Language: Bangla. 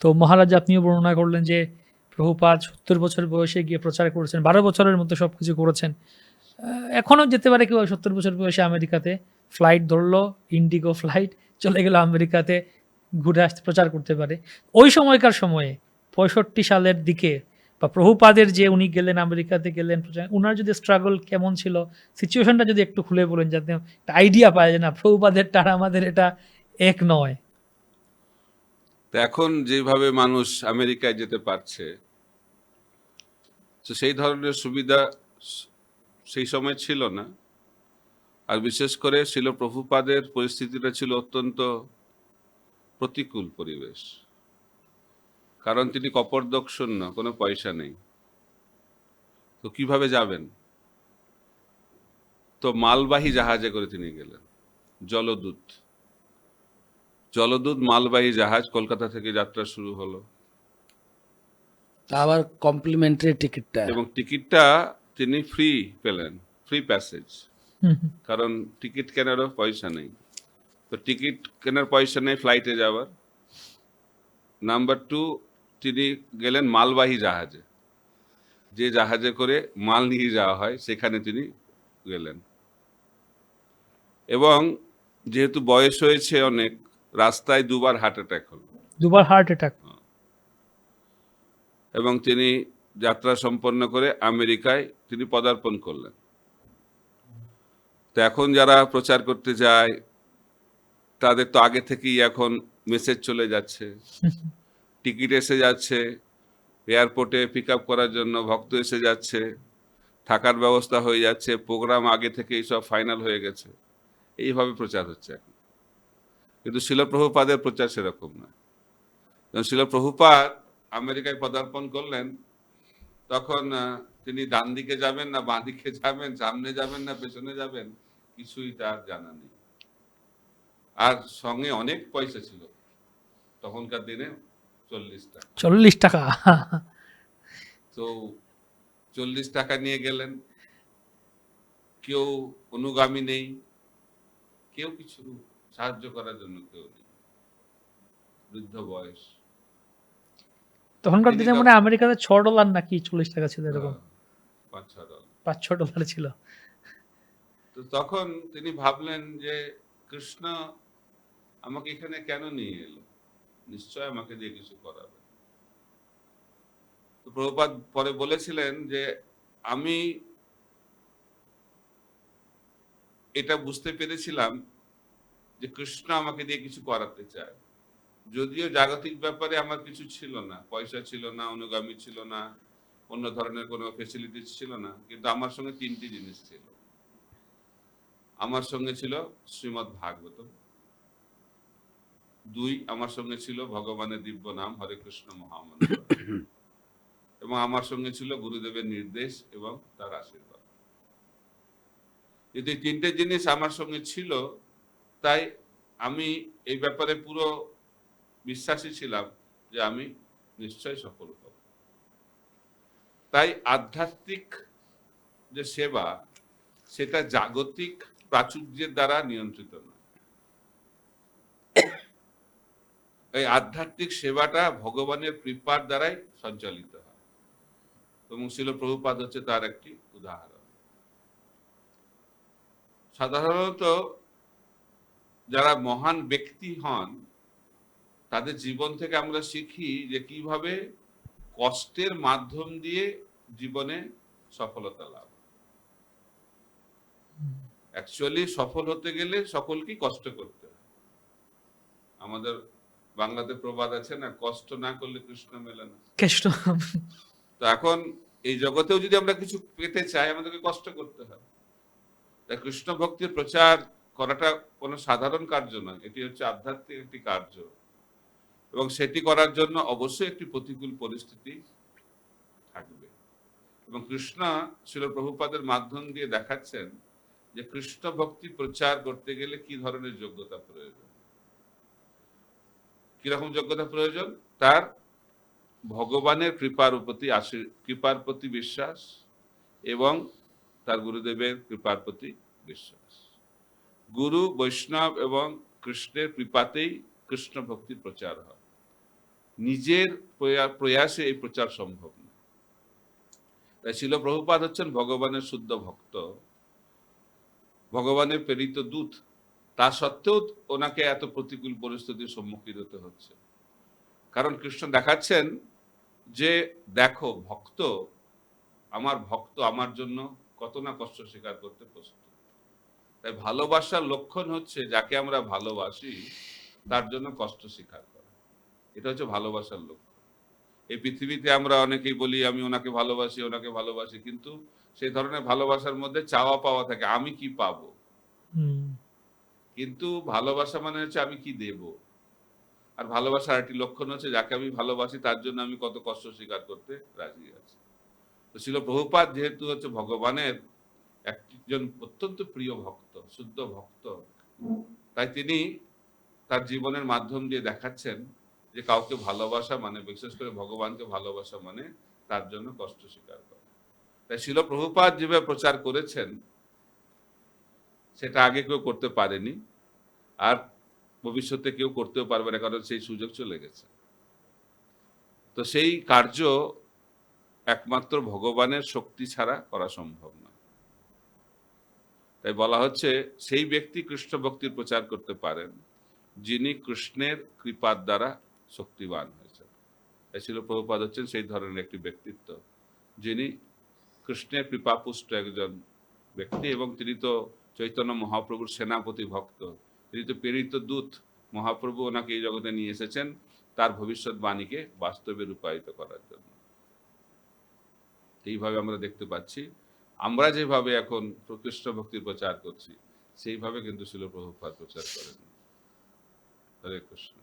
তো মহারাজ আপনিও বর্ণনা করলেন যে প্রভুপাদ সত্তর বছর বয়সে গিয়ে প্রচার করেছেন, বারো বছরের মধ্যে সব কিছু করেছেন এখনও যেতে পারে কেউ সত্তর বছর বয়সে আমেরিকাতে। ফ্লাইট ধরলো, ইন্ডিগো ফ্লাইট চলে গেল আমেরিকাতে, ঘুরে আসতে, প্রচার করতে পারে। ওই সময়কার সময়ে, পঁয়ষট্টি সালের দিকে, বা প্রভুপাদের যে উনি গেলেন, আমেরিকাতে গেলেন প্রচার, উনার যদি স্ট্রাগল কেমন ছিল সিচুয়েশনটা যদি একটু খুলে বলেন, যাতে একটা আইডিয়া পায় যে না, প্রভুপাদের আর আমাদের এটা এক নয়। তো এখন যেভাবে মানুষ আমেরিকায় যেতে পারছে, তো সেই ধরনের সুবিধা সেই সময় ছিল না। আর বিশেষ করে ছিল প্রভুপাদের পরিস্থিতিটা ছিল অত্যন্ত প্রতিকূল পরিবেশ। কারণ তিনি কপরদক শূন্য কোনো পয়সা নেই। তো কীভাবে যাবেন? তো মালবাহী জাহাজে করে তিনি গেলেন, জলদূত। জলদূত মালবাহী জাহাজ কলকাতা থেকে যাত্রা শুরু হলো। আবার কমপ্লিমেন্টারি টিকিটটা এবং টিকিটটা তিনি ফ্রি পেলেন ফ্রি প্যাসেজ। কারণ টিকিট কেনারও পয়সা নেই। তো টিকিট কেনার পয়সা নেই ফ্লাইটে যাওয়ার। নাম্বার টু তিনি গেলেন মালবাহী জাহাজে। যে জাহাজে করে মাল নিয়ে যাওয়া হয় সেখানে তিনি গেলেন। এবং যেহেতু বয়স হয়েছে অনেক রাস্তায় দুবার হার্ট অ্যাটাক হলো। দুবার হার্ট অ্যাটাক এবং তিনি যাত্রা সম্পন্ন করে আমেরিকায় তিনি পদার্পণ করলেন। তো এখন যারা প্রচার করতে যায় তাদের তো আগে থেকেই এখন মেসেজ চলে যাচ্ছে। টিকিট এসে যাচ্ছে এয়ারপোর্টে পিক আপ করার জন্য ভক্ত এসে যাচ্ছে থাকার ব্যবস্থা হয়ে যাচ্ছে প্রোগ্রাম আগে থেকেই সব ফাইনাল হয়ে গেছে। এইভাবে প্রচার হচ্ছে এখন। কিন্তু শিলপ্রভুপাদের প্রচার সেরকম নয়। যখন শিলপ্রভুপাদ আমেরিকায় পদার্পণ করলেন তখন তিনি ডান দিকে যাবেন না বাঁ দিকে যাবেন সামনে যাবেন না পেছনে যাবেন কিছুই তার জানা নেই। আর সঙ্গে অনেক পয়সা ছিল। তখনকার দিনে চল্লিশ টাকা। চল্লিশ টাকা? তো চল্লিশ টাকা নিয়ে গেলেন। কেউ অনুগামী নেই কেউ কিছু সাহায্য করার জন্য কেউ নেই। বৃদ্ধ বয়স। তখনকার দিনে মানে আমেরিকাতে ছ ডলার নাকি চল্লিশ টাকা ছিল এরকম? পাঁচ ছ ডলার। পাঁচ ছ ডলার ছিল। তো তখন তিনি ভাবলেন যে কৃষ্ণ আমাকে এখানে কেন নিয়ে এলো? নিশ্চয় আমাকে দিয়ে কিছু করাবে। তো প্রভুপাদ পরে বলেছিলেন যে আমি এটা বুঝতে পেরেছিলাম যে কৃষ্ণ আমাকে দিয়ে কিছু করাতে চায়। যদিও জাগতিক ব্যাপারে আমার কিছু ছিল না। পয়সা ছিল না অনুগামী ছিল না অন্য ধরনের কোনো ফেসিলিটিস ছিল না। কিন্তু আমার সঙ্গে তিনটি জিনিস ছিল। আমার সঙ্গে ছিল শ্রীমৎ ভাগবত। দুই আমার সঙ্গে ছিল ভগবানের দিব্য নাম হরে কৃষ্ণ মহামন্ত্র। এবং আমার সঙ্গে ছিল গুরুদেবের নির্দেশ এবং তার আশীর্বাদ। যদি তিনটে জিনিস আমার সঙ্গে ছিল তাই আমি এই ব্যাপারে পুরো বিশ্বাসী ছিলাম যে আমি নিশ্চয় সফল হব। তাই আধ্যাত্মিক যে সেবা, সেটা জাগতিক প্রাচুর্যের দ্বারা নিয়ন্ত্রিত নয়। এই আধ্যাত্মিক সেবাটা ভগবানের কৃপার দ্বারাই সঞ্চালিত হয়। এবং শিল প্রভুপাদ হচ্ছে তার একটি উদাহরণ। সাধারণত যারা মহান ব্যক্তি হন তাদের জীবন থেকে আমরা শিখি যে কীভাবে কষ্টের মাধ্যম দিয়ে জীবনে সফলতা লাভ। অ্যাকচুয়ালি সফল হতে গেলে সকলকেই কষ্ট করতে হয়। আমাদের বাংলাতে প্রবাদ আছে না কষ্ট না করলে কৃষ্ণ মেলে না। কেষ্ট তো এখন এই জগতেও যদি আমরা কিছু পেতে চাই আমাদেরকে কষ্ট করতে হবে। তাই কৃষ্ণ ভক্তির প্রচার করাটা কোনো সাধারণ কার্য নয়, এটি হচ্ছে আধ্যাত্মিক একটি কার্য। এবং সেটি করার জন্য অবশ্যই একটি প্রতিকূল পরিস্থিতি থাকবে। এবং কৃষ্ণ ছিল প্রভুপাদের মাধ্যম দিয়ে দেখাচ্ছেন যে কৃষ্ণ ভক্তি প্রচার করতে গেলে কি ধরনের যোগ্যতা প্রয়োজন? কীরকম যোগ্যতা প্রয়োজন? তার ভগবানের কৃপার প্রতি কৃপার প্রতি বিশ্বাস এবং তার গুরুদেবের কৃপার প্রতি বিশ্বাস। গুরু, বৈষ্ণব এবং কৃষ্ণের কৃপাতেই কৃষ্ণ ভক্তির প্রচার হয়। নিজের প্রয়া- প্রয়াসে এই প্রচার সম্ভব না। তাই শিল প্রভুপাত হচ্ছেন ভগবানের শুদ্ধ ভক্ত। ভগবানের প্রেরিত দূত। তা সত্ত্বেও ওনাকে এত প্রতিকূল পরিস্থিতির সম্মুখীন হতে হচ্ছে। কারণ কৃষ্ণ দেখাচ্ছেন যে, দেখো, ভক্ত, আমার ভক্ত আমার জন্য কত না কষ্ট স্বীকার করতে প্রস্তুত। তাই ভালোবাসার লক্ষণ হচ্ছে যাকে আমরা ভালোবাসি তার জন্য কষ্ট স্বীকার করা। এটা হচ্ছে ভালোবাসার লক্ষণ। এই পৃথিবীতে আমরা অনেকেই বলি আমি ওনাকে ভালোবাসি ওনাকে ভালোবাসি। কিন্তু সেই ধরনের ভালোবাসার মধ্যে চাওয়া পাওয়া থাকে আমি কি পাবো? কিন্তু ভালোবাসা মানে হচ্ছে আমি কি দেব? আর ভালোবাসার একটি লক্ষণ হচ্ছে যাকে আমি ভালোবাসি তার জন্য আমি কত কষ্ট স্বীকার করতে রাজি আছি। তো ছিল প্রভুপাত যেহেতু হচ্ছে ভগবানের একজন অত্যন্ত প্রিয় ভক্ত, শুদ্ধ ভক্ত। তাই তিনি তার জীবনের মাধ্যম দিয়ে দেখাচ্ছেন যে কাউকে ভালোবাসা মানে বিশেষ করে ভগবানকে ভালোবাসা মানে তার জন্য কষ্ট স্বীকার করা। তাই শিল প্রভুপাত যেভাবে প্রচার করেছেন, সেটা আগে কেউ করতে পারেনি, আর ভবিষ্যতে কেউ করতেও পারবে না, কারণ সেই সুযোগ চলে গেছে। তো সেই কার্য একমাত্র ভগবানের শক্তি ছাড়া করা সম্ভব না তাই বলা হচ্ছে, সেই ব্যক্তি কৃষ্ণ ভক্তির প্রচার করতে পারেন, যিনি কৃষ্ণের কৃপার দ্বারা শক্তিবান হয়েছেন। এই ছিল প্রভুপাদ হচ্ছেন সেই ধরনের একটি ব্যক্তিত্ব, যিনি কৃষ্ণের কৃপাপুষ্ট একজন ব্যক্তি এবং তিনি তো চৈতন্য মহাপ্রভুর সেনাপতি ভক্ত। তিনি তো প্রেরিত দূত, মহাপ্রভু ওনাকে এই জগতে নিয়ে এসেছেন তার ভবিষ্যৎবাণীকে বাস্তবে রূপায়িত করার জন্য। এইভাবে আমরা দেখতে পাচ্ছি আমরা যেভাবে এখন কৃষ্ণ ভক্তির প্রচার করছি, সেইভাবে কিন্তু শিল প্রভুপাত প্রচার করেন। হরে কৃষ্ণ।